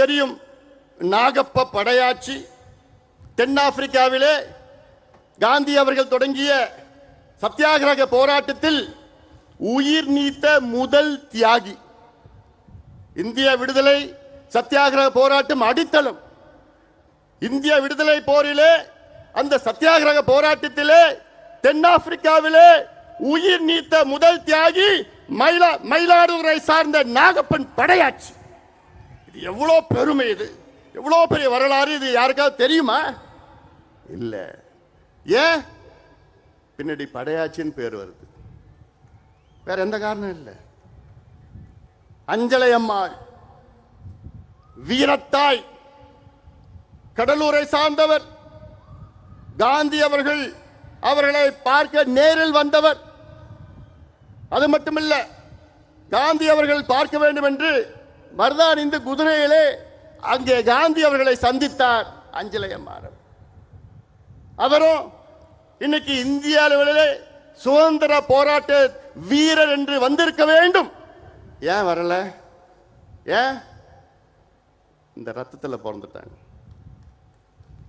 தெரியும். நாகப்ப படையாட்சி தென்னாப்பிரிக்காவிலே காந்தி அவர்கள் தொடங்கிய சத்தியாகிரக போராட்டத்தில் உயிர் நீத்த முதல் தியாகி. இந்திய விடுதலை சத்தியாகிரக போராட்டம் அடித்தளம். இந்திய விடுதலை போரிலே அந்த சத்தியாகிரக போராட்டத்திலே தென்னாப்பிரிக்காவிலே உயிர் நீத்த முதல் தியாகி மயிலா மயிலாடுதுறை சார்ந்த நாகப்பன் படையாட்சி. இது எவ்வளோ பெருமை இது. எவ்வளோ பெரிய வரலாறு இது யாருக்காவது தெரியுமா? இல்ல. ஏன்? பின்னாடி படையாச்சின்னு பேர் வருது. வேற எந்த காரணம் இல்லை. அஞ்சலை அம்மாள் வீரத்தாய் கடலூரை சார்ந்தவர் காந்தி அவர்கள் அவர்களை பார்க்க நேரில் வந்தவர். அது மட்டுமல்ல காந்தி அவர்கள் பார்க்க வேண்டும் என்று மருதான் இந்த குதிரையிலே அங்கே காந்தி அவர்களை சந்தித்தார் அஞ்சலை அம்மாள் அவரும் இன்னைக்கு இந்திய அளவிலே சுதந்திர போராட்ட வீரர் என்று வந்திருக்க வேண்டும். ஏன் வரல? ஏன்? இந்த ரத்தத்துல பிறந்துட்டாங்க.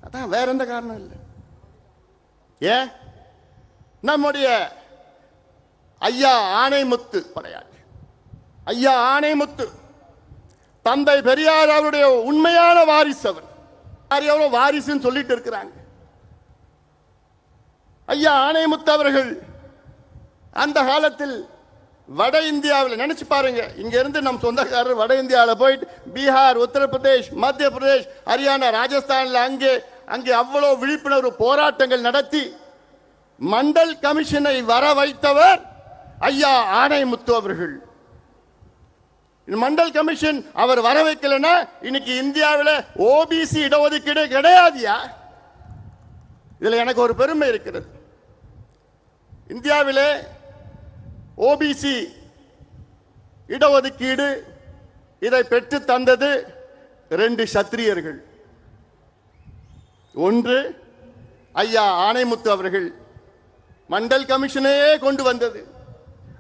அதான் வேற எந்த காரணம் இல்லை. ஏன்? நம்முடைய ஐயா ஆணைமுத்து படையாட்சி ஐயா ஆணைமுத்து தந்தை பெரியார் அவருடைய உண்மையான வாரிசு அவர். யார் எவ்வளோ வாரிசுன்னு சொல்லிட்டு இருக்கிறாங்க. ஐயா ஆணைமுத்து அவர்கள் அந்த காலத்தில் வட இந்தியாவில் நினைச்சு பாருங்க இங்க இருந்து நம் சொந்தக்காரர் வட இந்தியாவில் போயிட்டு பீகார் உத்தரப்பிரதேஷ் மத்திய பிரதேஷ் ஹரியானா ராஜஸ்தானில் அங்கே அங்கே அவ்வளோ விழிப்புணர்வு போராட்டங்கள் நடத்தி மண்டல் கமிஷனை வர வைத்தவர் ஐயா ஆணைமுத்து அவர்கள். மண்டல் கமிஷன் அவர் வர வைக்கலன்னா இன்னைக்கு இந்தியாவில் ஓபிசி இடஒதுக்கீடு கிடையாதியா? இதுல எனக்கு ஒரு பெருமை இருக்கிறது. இந்தியாவிலே ஓபிசி இடஒதுக்கீடு இதை பெற்று தந்தது ரெண்டு சத்திரியர்கள். ஒன்று ஐயா ஆணைமுத்து அவர்கள். மண்டல் கமிஷனையே கொண்டு வந்தது.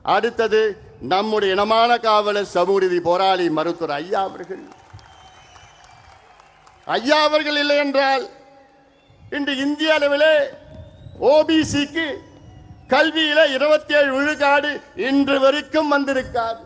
அடுத்தது நம்முடைய இனமான காவலர் சமூகநீதி போராளி மருத்துவர் ஐயா அவர்கள். ஐயா அவர்கள் இல்லை என்றால் இன்று இந்திய அளவிலே ஓபிசிக்கு கல்வியில இருபத்தி ஏழு விழுக்காடு இன்று வரைக்கும் வந்திருக்காது